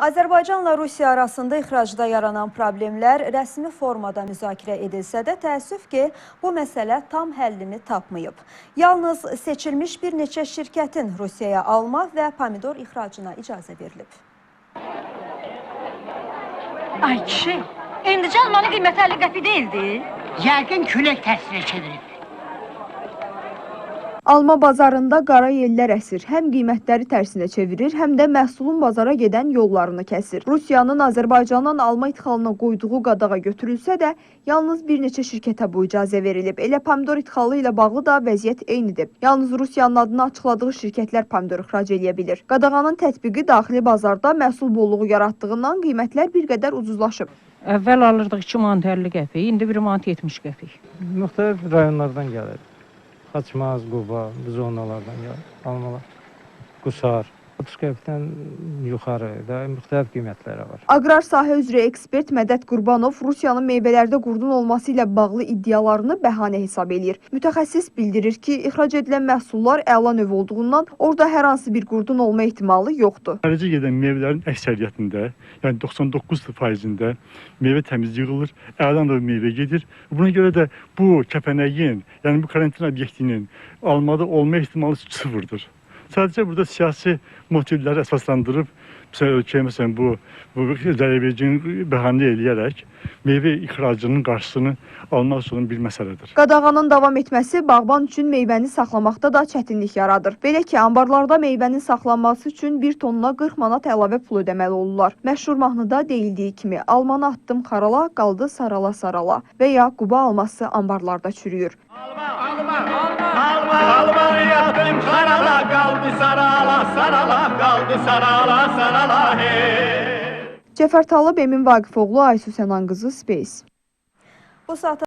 Azərbaycanla Rusiya arasında ixracda yaranan problemlər rəsmi formada müzakirə edilsə də təəssüf ki, bu məsələ tam həllini tapmayıb. Yalnız seçilmiş bir neçə şirkətin Rusiyaya alma və pomidor ixracına icazə verilib. Ay kişi, indici almanın qiyməti 50 qəpik deyildi. Yəqin külək təsirə çevirib. Alma bazarında qara yellər əsir. Həm qiymətləri tərsinə çevirir, həm də məhsulun bazara gedən yollarını kəsir. Rusiyanın Azərbaycandan alma idxalına qoyduğu qadağa götürülsə də, yalnız bir neçə şirkətə bu icazə verilib. Elə pomidor idxalı ilə bağlı da vəziyyət eynidir. Yalnız Rusiyanın adını açıqladığı şirkətlər pomidor ixrac edə bilir. Qadağanın tətbiqi daxili bazarda məhsul bolluğu yaratdığından qiymətlər bir qədər ucuzlaşıb. Əvvəl alırdıq 2 manat 50 qəpik, indi 1 manat 70 qəpik. Müxtəlif rayonlardan gəlir. Xaçmaz, Quba, bu zonalardan gəlir almalar. Qusar, 30 qəpikdən yuxarı da müxtəlif qiymətləri var. Aqrar sahə üzrə ekspert Mədət Qurbanov Rusiyanın meyvələrdə qurdun olması ilə bağlı iddialarını bəhanə hesab eləyir. Mütəxəssis bildirir ki, ixrac edilən məhsullar əla növ olduğundan orada hər hansı bir qurdun olma ehtimalı yoxdur. Xaricə gedən meyvələrin əksəriyyətində, yəni 99%-ində meyvə təmiz yığılır, əla növ meyvə gedir. Buna görə də bu kəpənəyin, yəni bu karantin obyektinin almada olma ehtimalı sıfırdır. Sadəcə burada siyasi motivləri əsaslandırıb məsələn ölkəyə məsələn bu bu zərərvericini bəhanə eləyərək meyvə ixracının qarşısını almaq üçün bir məsələdir. Qadağanın davam etməsi bağban üçün meyvəni saxlamaqda da çətinlik yaradır. Belə ki, anbarlarda meyvənin saxlanması üçün 1 tonna 40 manat əlavə pul ödəməli olurlar. Məşhur mahnıda deyildiyi kimi, almanı atdım xarala, qaldı sarala sarala və ya Quba alması anbarlarda çürüyür. Alman sarala kaldı sarala sarala hey. Cəfər Talıb, Emin Vaqifoğlu, Aysu Sənan qızı, Space. Bu saata